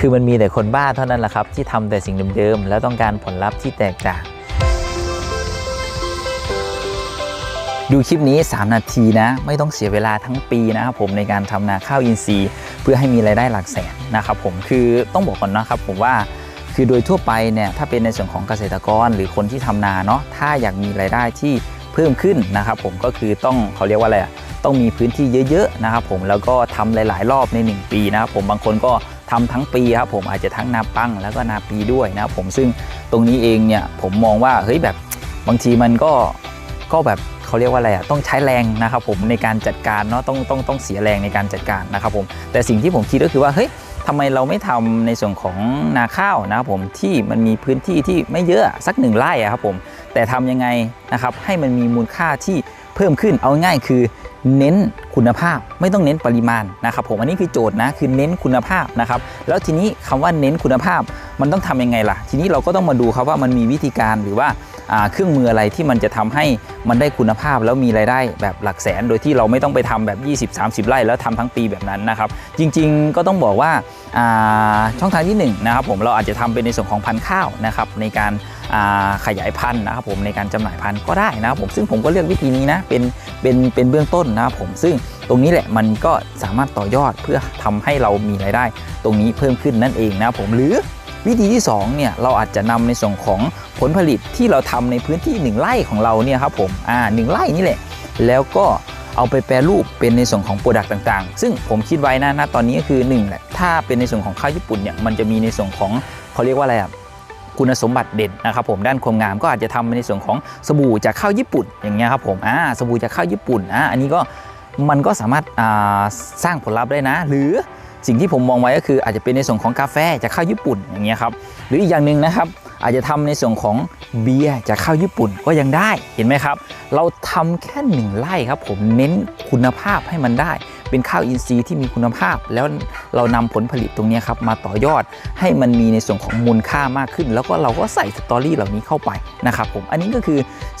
คือมันมีแต่คนบ้าเท่านั้นแหละครับ ที่ทำแต่สิ่งเดิมๆแล้วต้องการผลลัพธ์ที่แตกต่าง ดูคลิปนี้ 3 นาทีนะ ไม่ต้องเสียเวลาทั้งปีนะครับผมในการทำนาข้าวอินทรีย์ เพื่อให้มีรายได้หลักแสนนะครับผมคือต้องบอกก่อนนะครับผมว่าคือโดยทั่วไปเนี่ยถ้าเป็นในส่วนของเกษตรกรหรือคนที่ทำนาเนาะถ้าอยากมีรายได้ที่เพิ่มขึ้นนะครับผมก็คือต้องเขาเรียกว่าอะไรต้องมีพื้นที่เยอะๆนะครับผมแล้วก็ทำหลาย ๆ รอบใน 1 ปีนะครับผมบางคนก็ ทำทั้งปีครับผมอาจจะทั้งนาปังแล้วก็นาปีด้วยนะครับผมซึ่งตรงนี้เองเนี่ยผมมองว่าเฮ้ยแบบบางทีมันก็ก็แบบเขาเรียกว่าอะไรอะต้องใช้แรงนะครับผมในการจัดการเนาะต้องต้องต้องเสียแรงในการจัดการนะครับผมแต่สิ่งที่ผมคิดก็คือว่าเฮ้ยทำไมเราไม่ทำในส่วนของนาข้าวนะครับผมที่มันมีพื้นที่ที่ไม่เยอะสักหนึ่งไร่อะครับผมแต่ทำยังไงนะครับให้มันมีมูลค่าที่ เพิ่มขึ้นเอาง่ายคือเน้นคุณภาพไม่ต้องเน้นปริมาณนะครับผมอันนี้คือโจทย์นะคือเน้นคุณภาพนะครับแล้วทีนี้คำว่าเน้นคุณภาพมันต้องทำยังไงล่ะ ทีนี้เราก็ต้องมาดูครับว่ามันมีวิธีการหรือว่าอ่า เครื่องมืออะไรที่มันจะทำให้มันได้คุณภาพแล้วมีรายได้แบบหลักแสน โดยที่เราไม่ต้องไปทำแบบ 20-30 ไร่แล้วทำทั้งปีแบบนั้นนะครับ จริงๆก็ต้องบอกว่าาช่องทางที่หนึ่งนะครับผมเราอาจจะทำเป็นในส่วนของพันธุ์ข้าวนะครับในการาขยายพันธุ์นะครับผมในการจำหน่ายพันธุ์ก็ได้นะครับผมซึ่งผมก็เลือกวิธีนี้นะเป็นเป็นเป็นเบื้องต้นนะครับผมซึ่งตรงนี้แหละมันก็สามารถต่อยอดเพื่อทำให้เรามีรายได้ ตรงนี้เพิ่มขึ้นนั่นเองนะครับผมหรือ วิธีที่2เนี่ยเราอาจจะนำในส่วนของผลผลิตที่เราทำในพื้นที่ 1ไร่ของเราเนี่ยครับผมอ่าหนึ่งไร่นี่แหละ แล้วก็เอาไปแปรรูปเป็นในส่วนของโปรดักต์ต่างๆ ซึ่งผมคิดไว้นะณตอนนี้ก็คือ1แหละถ้าเป็นในส่วนของข้าวญี่ปุ่นเนี่ยมันจะมีในส่วนของเขาเรียกว่าอะไรอะคุณสมบัติเด่นนะครับผมด้านความงามก็อาจจะทำในส่วนของสบู่จากข้าวญี่ปุ่นอย่างเงี้ยครับผมอ่าสบู่จากข้าวญี่ปุ่นอ่าอันนี้ก็มันก็สามารถสร้างผลลัพธ์ได้นะ หรือ สิ่งที่ผมมองไว้ก็คืออาจจะเป็นในส่วนของกาแฟจากข้าวญี่ปุ่นอย่างเงี้ยครับหรืออีกอย่างหนึ่งนะครับอาจจะทำในส่วนของเบียร์จากข้าวญี่ปุ่นก็ยังได้เห็นไหมครับ เราทำแค่หนึ่งไร่ครับผมเน้นคุณภาพให้มันได้ เป็นข้าวอินทรีย์ที่มีคุณภาพแล้วเรานำผลผลิตตรงนี้ครับมาต่อยอดให้มันมีในส่วนของมูลค่ามากขึ้น แล้วก็เราก็ใส่สตอรี่เหล่านี้เข้าไปนะครับผมอันนี้ก็คือ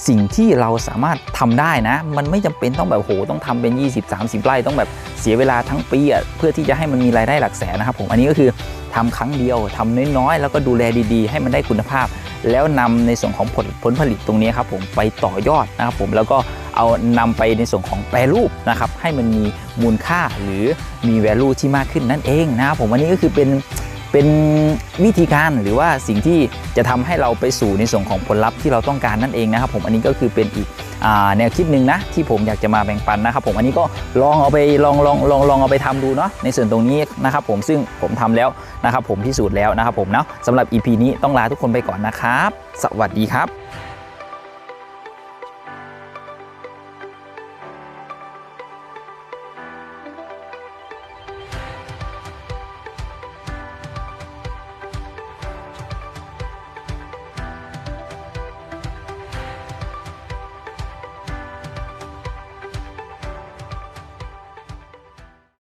สิ่งที่เราสามารถทำได้นะ มันไม่จำเป็นต้องแบบโหต้องทำเป็น 20-30 ไร่ต้องแบบเสียเวลาทั้งปีอะเพื่อที่จะให้มันมีรายได้หลักแสนนะครับผมอันนี้ก็คือทำครั้งเดียวทำน้อยๆ แล้วก็ดูแลดีๆ ให้มันได้คุณภาพ แล้วนำในส่วนของผลผลผลิตตรงนี้ครับผมไปต่อยอดนะครับผมแล้วก็ เอานำไปในส่วนของแปรรูปนะครับให้มันมีมูลค่าหรือมี value ที่มากขึ้นนั่นเองนะครับผมอันนี้ก็คือเป็นเป็นวิธีการหรือว่าสิ่งที่จะทำให้เราไปสู่ในส่วนของผลลัพธ์ที่เราต้องการนั่นเองนะครับ ผมอันนี้ก็คือเป็นอีกแนวคิดหนึ่งนะที่ผมอยากจะมาแบ่งปันนะครับ ผมอันนี้ก็ลองเอาไปลองลองลองลองเอาไปทำดูเนาะในส่วนตรงนี้นะครับ ผมซึ่งผมทำแล้วนะครับ ผมพิสูจน์แล้วนะครับ ผมเนาะสำหรับ EP นี้ต้องลาทุกคนไปก่อนนะครับ สวัสดีครับ